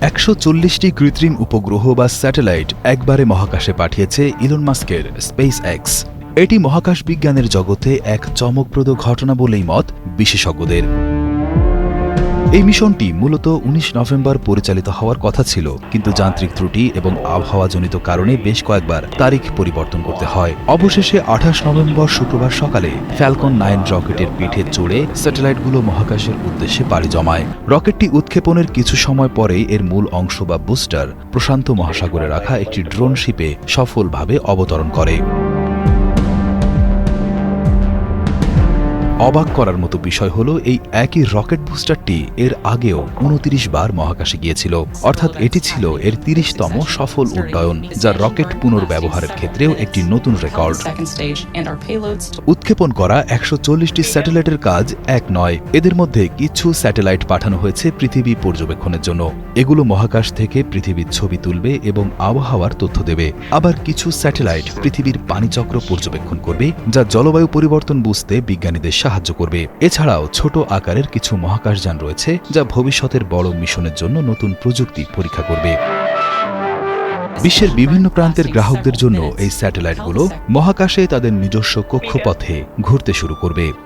একশো চল্লিশটি কৃত্রিম উপগ্রহ বা স্যাটেলাইট একবারে মহাকাশে পাঠিয়েছে ইলন মাস্কের স্পেস এক্স এটি মহাকাশ বিজ্ঞানের জগতে এক চমকপ্রদ ঘটনা বলেই মত বিশেষজ্ঞদের। এই মিশনটি মূলত ১৯ নভেম্বর পরিচালিত হওয়ার কথা ছিল, কিন্তু যান্ত্রিক ত্রুটি এবং আবহাওয়াজনিত কারণে বেশ কয়েকবার তারিখ পরিবর্তন করতে হয়। অবশেষে আঠাশ নভেম্বর শুক্রবার সকালে ফ্যালকন নাইন রকেটের পিঠে চড়ে স্যাটেলাইটগুলো মহাকাশের উদ্দেশ্যে পাড়ি জমায়। রকেটটি উৎক্ষেপণের কিছু সময় পরেই এর মূল অংশ বা বুস্টার প্রশান্ত মহাসাগরে রাখা একটি ড্রোন শিপে সফলভাবে অবতরণ করে। অবাক করার মতো বিষয় হলো, এই একই রকেট বুস্টারটি এর আগেও উনত্রিশ বার মহাকাশে গিয়েছিল। অর্থাৎ এটি ছিল এর তিরিশতম সফল উড্ডয়ন, যা রকেট পুনর্ব্যবহারের ক্ষেত্রেও একটি নতুন রেকর্ড। উৎক্ষেপণ করা একশো চল্লিশটি স্যাটেলাইটের কাজ এক নয়। এদের মধ্যে কিছু স্যাটেলাইট পাঠানো হয়েছে পৃথিবী পর্যবেক্ষণের জন্য। এগুলো মহাকাশ থেকে পৃথিবীর ছবি তুলবে এবং আবহাওয়ার তথ্য দেবে। আবার কিছু স্যাটেলাইট পৃথিবীর পানিচক্র পর্যবেক্ষণ করবে, যা জলবায়ু পরিবর্তন বুঝতে বিজ্ঞানীদের সাহায্য করবে। এছাড়াও ছোট আকারের কিছু মহাকাশযান রয়েছে যা ভবিষ্যতের বড় মিশনের জন্য নতুন প্রযুক্তি পরীক্ষা করবে। বিশ্বের বিভিন্ন প্রান্তের গ্রাহকদের জন্য এই স্যাটেলাইটগুলো মহাকাশে তাদের নিজস্ব কক্ষপথে ঘুরতে শুরু করবে।